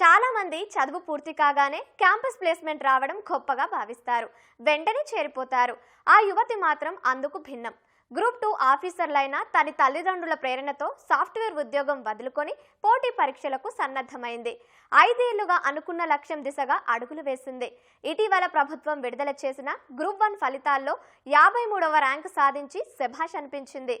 చాలా మంది చదువు పూర్తి కాగానే క్యాంపస్ ప్లేస్మెంట్ రావడం గొప్పగా భావిస్తారు. వెంటనే చేరిపోతారు. ఆ యువతి మాత్రం అందుకు భిన్నం. గ్రూప్ టూ ఆఫీసర్లైన తన తల్లిదండ్రుల ప్రేరణతో సాఫ్ట్వేర్ ఉద్యోగం వదులుకొని పోటీ పరీక్షలకు సన్నద్ధమైంది. ఐదేళ్ళుగా అనుకున్న లక్ష్యం దిశగా అడుగులు వేసింది. ఇటీవల ప్రభుత్వం విడుదల చేసిన గ్రూప్ వన్ ఫలితాల్లో యాభై మూడవ ర్యాంకు సాధించి శభాష్ అనిపించింది.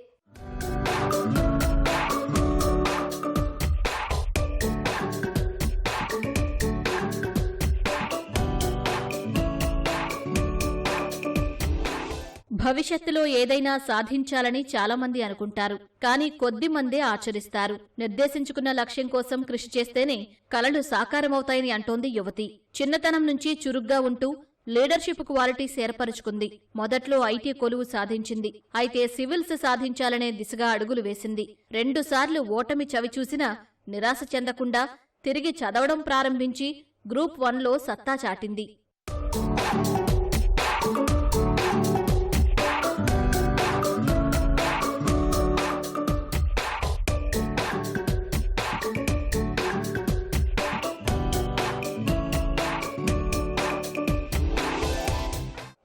భవిష్యత్తులో ఏదైనా సాధించాలని చాలామంది అనుకుంటారు కానీ కొద్ది మందే ఆచరిస్తారు. నిర్దేశించుకున్న లక్ష్యం కోసం కృషి చేస్తేనే కలలు సాకారమవుతాయని అంటోంది యువతి. చిన్నతనం నుంచి చురుగ్గా ఉంటూ లీడర్షిప్ క్వాలిటీస్ ఏర్పరుచుకుంది మొదట్లో ఐటీ కొలువు సాధించింది. అయితే సివిల్స్ సాధించాలనే దిశగా అడుగులు వేసింది. రెండుసార్లు ఓటమి చవిచూసినా నిరాశ చెందకుండా తిరిగి చదవడం ప్రారంభించి గ్రూప్ వన్లో సత్తా చాటింది.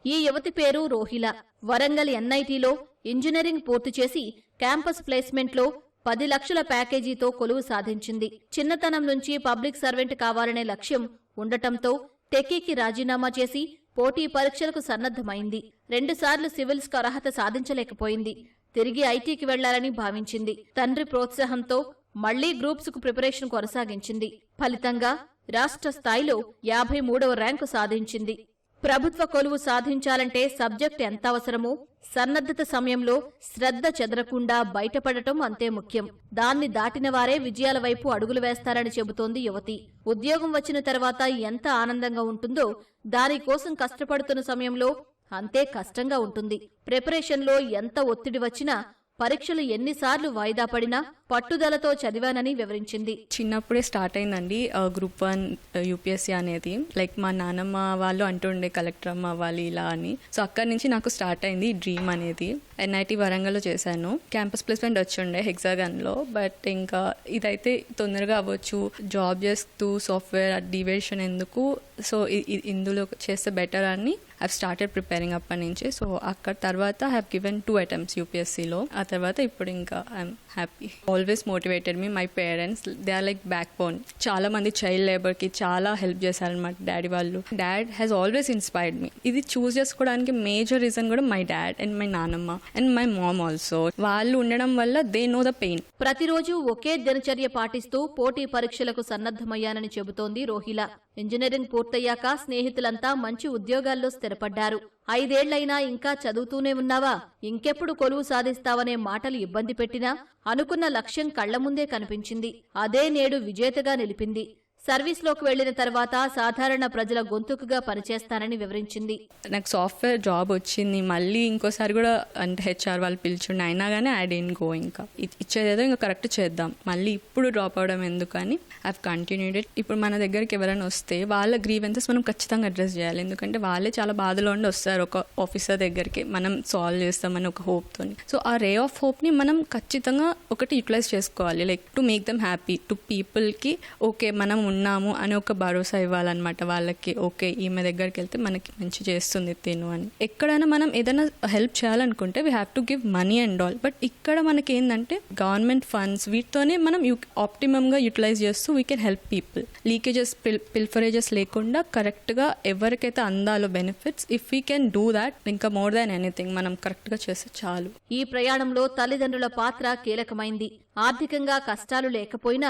ఈ యువతి పేరు రోహిల. వరంగల్ ఎన్ఐటీలో ఇంజనీరింగ్ పూర్తి చేసి క్యాంపస్ ప్లేస్మెంట్లో పది లక్షల ప్యాకేజీతో కొలువు సాధించింది. చిన్నతనం నుంచి పబ్లిక్ సర్వెంట్ కావాలనే లక్ష్యం ఉండటంతో టెక్కీకి రాజీనామా చేసి పోటీ పరీక్షలకు సన్నద్ధమైంది. రెండుసార్లు సివిల్స్కు అర్హత సాధించలేకపోయింది. తిరిగి ఐటీకి వెళ్ళాలని భావించింది. తండ్రి ప్రోత్సాహంతో మళ్ళీ గ్రూప్స్కు ప్రిపరేషన్ కొనసాగించింది. ఫలితంగా రాష్ట్ర స్థాయిలో యాభై మూడవ ర్యాంకు సాధించింది. ప్రభుత్వ కొలువు సాధించాలంటే సబ్జెక్ట్ ఎంత అవసరమో సన్నద్ధత సమయంలో శ్రద్ధ చెదరకుండా బయటపడటం అంతే ముఖ్యం. దాన్ని దాటిన వారే విజయాల వైపు అడుగులు వేస్తారని చెబుతోంది యువతి. ఉద్యోగం వచ్చిన తర్వాత ఎంత ఆనందంగా ఉంటుందో దానికోసం కష్టపడుతున్న సమయంలో అంతే కష్టంగా ఉంటుంది. ప్రిపరేషన్లో ఎంత ఒత్తిడి వచ్చినా పరీక్షలు ఎన్నిసార్లు వాయిదా పడినా పట్టుదలతో చదివానని వివరించింది. చిన్నప్పుడే స్టార్ట్ అయిందండి గ్రూప్ వన్ యూపీఎస్సీ అనేది. లైక్ మా నాన్నమ్మ వాళ్ళు అంటుండే కలెక్టర్ అమ్మ అవ్వాలి ఇలా అని. సో అక్కడి నుంచి నాకు స్టార్ట్ అయింది ఈ డ్రీమ్ అనేది. ఎన్ఐటి వరంగల్లో చేశాను. క్యాంపస్ ప్లేస్మెంట్ వచ్చిండే హెగ్జాగన్లో. బట్ ఇంకా ఇదైతే తొందరగా అవ్వచ్చు. జాబ్ చేస్తూ సాఫ్ట్వేర్ డివేషన్ ఎందుకు? సో ఇందులో చేస్తే బెటర్ అని ఐ స్టార్టెడ్ ప్రిపేరింగ్ అప్పటి నుంచి సో అక్కడ తర్వాత హ్యావ్ గివెన్ టూ అటెంప్ట్స్ యూపీఎస్సీలో ఆ తర్వాత ఇప్పుడు ఇంకా I'm happy always motivated me my parents they are like backbone చాలా మంది చైల్డ్ లేబర్కి చాలా హెల్ప్ చేశారనమాట డాడీ వాళ్ళు. Dad has always inspired me ఇది చూస్ చేసుకోవడానికి మేజర్ రీజన్ కూడా మై డాడ్ అండ్ మై నానమ్మ అండ్ మై మామ్ ఆల్సో వాళ్ళు ఉండడం వల్ల దే నో ద పెయిన్ ప్రతిరోజు ఒకే దినచర్య పాటిస్తూ పోటీ పరీక్షలకు సన్నద్ధమయ్యానని చెబుతోంది రోహిల. ఇంజనీరింగ్ పూర్తయ్యాక స్నేహితులంతా మంచి ఉద్యోగాల్లో స్థిరపడ్డారు. ఐదేళ్ళైనా ఇంకా చదువుతూనే ఉన్నావా? ఇంకెప్పుడు కొలువు సాధిస్తావనే మాటలు ఇబ్బంది పెట్టినా అనుకున్న లక్ష్యం కళ్ళ ముందే కనిపించింది. అదే నేడు విజేతగా నిలిపింది. సర్వీస్లోకి వెళ్ళిన తర్వాత సాధారణ ప్రజల గొంతుకుగా పనిచేస్తానని వివరించింది. నాకు సాఫ్ట్వేర్ జాబ్ వచ్చింది. మళ్ళీ ఇంకోసారి కూడా అంటే హెచ్ఆర్ వాళ్ళు పిలిచిండు అయినా కానీ ఐ డెంట్ గో ఇంకా. ఇచ్చేదేదో ఇంకా కరెక్ట్ చేద్దాం. మళ్ళీ ఇప్పుడు డ్రాప్ అవడం ఎందుకని? ఐ కంటిన్యూడ్ ఇట్ ఇప్పుడు మన దగ్గరికి ఎవరైనా వస్తే వాళ్ళ గ్రీవెన్సెస్ మనం ఖచ్చితంగా అడ్రస్ చేయాలి. ఎందుకంటే వాళ్ళే చాలా బాధలో ఉండి వస్తారు ఒక ఆఫీసర్ దగ్గరికి. మనం సాల్వ్ చేస్తామని ఒక హోప్తో సో ఆ రే ఆఫ్ హోప్ని మనం ఖచ్చితంగా ఒకటి యూటిలైజ్ చేసుకోవాలి. Like to make them happy to పీపుల్కి ఓకే మనం ఉన్నాము అని ఒక భరోసా ఇవ్వాలన్నమాట వాళ్ళకి. ఓకే ఈమె దగ్గరికి వెళ్తే మనకి మంచి చేస్తుంది తిను అని. ఎక్కడైనా మనం ఏదైనా హెల్ప్ చేయాలనుకుంటే we have to give money and all but ఇక్కడ మనకి ఏంటంటే గవర్నమెంట్ ఫండ్స్ వీటితోనే మనం యూ ఆప్టిమమ్గా యూటిలైజ్ చేస్తూ we can help people leakages pilferages లేకుండా కరెక్ట్గా ఎవరికైతే అందాలో benefits if we can do that ఇంకా మోర్ దాన్ ఎనీథింగ్ మనం కరెక్ట్గా చేస్తే చాలు. ఈ ప్రయాణంలో తల్లిదండ్రుల పాత్ర కీలకమైంది. ఆర్థికంగా కష్టాలు లేకపోయినా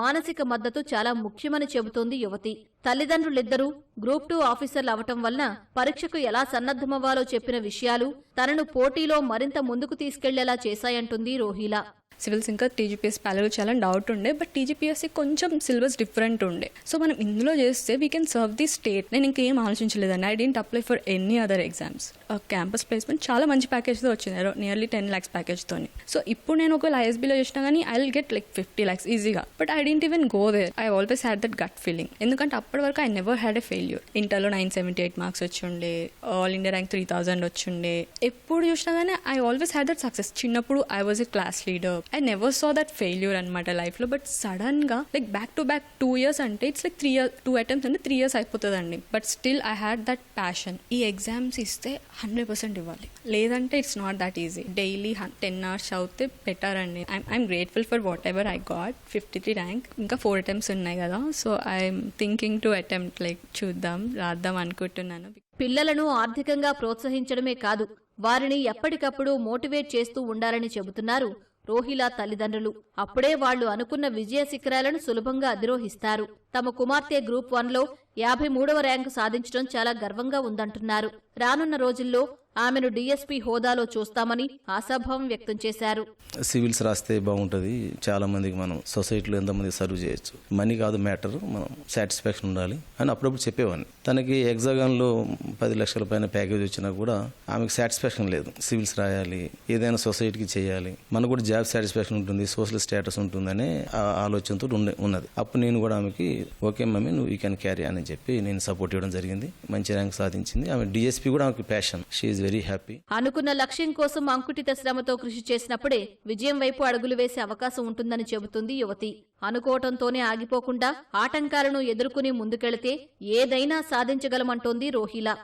మానసిక మద్దతు చాలా ముఖ్యమని చెబుతోంది యువతి. తల్లిదండ్రులిద్దరూ గ్రూప్ టూ ఆఫీసర్లు అవటం వలన పరీక్షకు ఎలా సన్నద్ధమవ్వాలో చెప్పిన విషయాలు తనను పోటీలో మరింత ముందుకు తీసుకెళ్ళేలా చేశాయంటుంది రోహిలా. సివిల్స్ ఇంకా టీజీపీఎస్ ప్యాలెల్ చాలా డౌట్ ఉండే బట్ టీజీపీఎస్సీ కొంచెం సిలబస్ డిఫరెంట్ ఉండే. సో మనం ఇందులో చేస్తే we can serve the state నేను ఇంకేం ఆలోచించలేదండి. I didn't apply for any other exams campus placement చాలా మంచి ప్యాకేజ్తో వచ్చింది. నియర్లీ టెన్ ల్యాక్స్ ప్యాకేజ్తో సో ఇప్పుడు నేను ఒకవేళ ఐఎస్బీలో చేసినా కానీ I will get like fifty lakhs ఈజీగా but I didn't even go there I always had that gut feeling ఎందుకంటే అప్పటి వరకు I never had a failure ఇంటర్లో నైన్ సెవెంటీ ఎయిట్ మార్క్స్ వచ్చిండే. All India rank three thousand వచ్చిండే. ఎప్పుడు చూసినా కానీ I always had that success చిన్నప్పుడు I was a class leader I never saw that failure అనమాట లైఫ్లో బట్ సడన్గా like back to back two years అంటే it's like three year two attempts అంటే త్రీ ఇయర్స్ అయిపోతుందండి. But still I had that passion ఈ exams ఇస్తే hundred percent ఇవ్వాలి. లేదంటే it's not that easy daily ten hours చదివితే better అండి. I'm grateful for whatever I got fifty three rank ఇంకా four attempts ఉన్నాయి కదా. So I'm thinking to attempt like చూద్దాం రాద్దాం అనుకుంటున్నాను. పిల్లలను ఆర్థికంగా ప్రోత్సహించడమే కాదు వారిని ఎప్పటికప్పుడు మోటివేట్ చేస్తూ ఉండాలని చెబుతున్నారు రోహిలా తల్లిదండ్రులు. అప్పుడే వాళ్ళు అనుకున్న విజయ శిఖరాలను సులభంగా అధిరోహిస్తారు. తమ కుమార్తె గ్రూప్ వన్లో యాభై మూడవ ర్యాంకు సాధించడం చాలా గర్వంగా ఉందంటున్నారు. రానున్న రోజుల్లో ఆమెను డీఎస్పీ హోదాలో చూస్తామని ఆశాభావం వ్యక్తం చేశారు. సివిల్స్ రాస్తే బాగుంటుంది. చాలా మందికి మనం సొసైటీలో ఎంతమంది సర్వ్ చేయొచ్చు. మనీ కాదు మ్యాటర్ మనం సాటిస్ఫాక్షన్ ఉండాలి అని అప్పుడప్పుడు చెప్పేవాడిని. తనకి ఎగ్జాగాన్లో పది లక్షల పైన ప్యాకేజ్ వచ్చినా కూడా ఆమెకు సాటిస్ఫాక్షన్ లేదు. సివిల్స్ రాయాలి ఏదైనా సొసైటీకి చేయాలి. మనకు కూడా జాబ్ సాటిస్ఫాక్షన్ ఉంటుంది సోషల్ స్టేటస్ ఉంటుందనే ఆ ఆలోచనతో ఉండే ఉన్నది. అప్పుడు నేను కూడా ఆమెకి ఓకే మమ్మీ నువ్వు యూ క్యాన్ క్యారీ అని చెప్పి నేను సపోర్ట్ ఇవ్వడం జరిగింది. మంచి ర్యాంక్ సాధించింది. ఆమె డిఎస్పీ కూడా ఆమెకి ప్యాషన్ షీఈ్ వెరీ హ్యాపీ అనుకున్న లక్ష్యం కోసం అంకుటిత శ్రమతో కృషి చేసినప్పుడే విజయం వైపు అడుగులు వేసే అవకాశం ఉంటుందని చెబుతుంది యువతి. అనుకోవటంతోనే ఆగిపోకుండా ఆటంకాలను ఎదుర్కొని ముందుకెళితే ఏదైనా సాధించగలమంటోంది రోహిలా.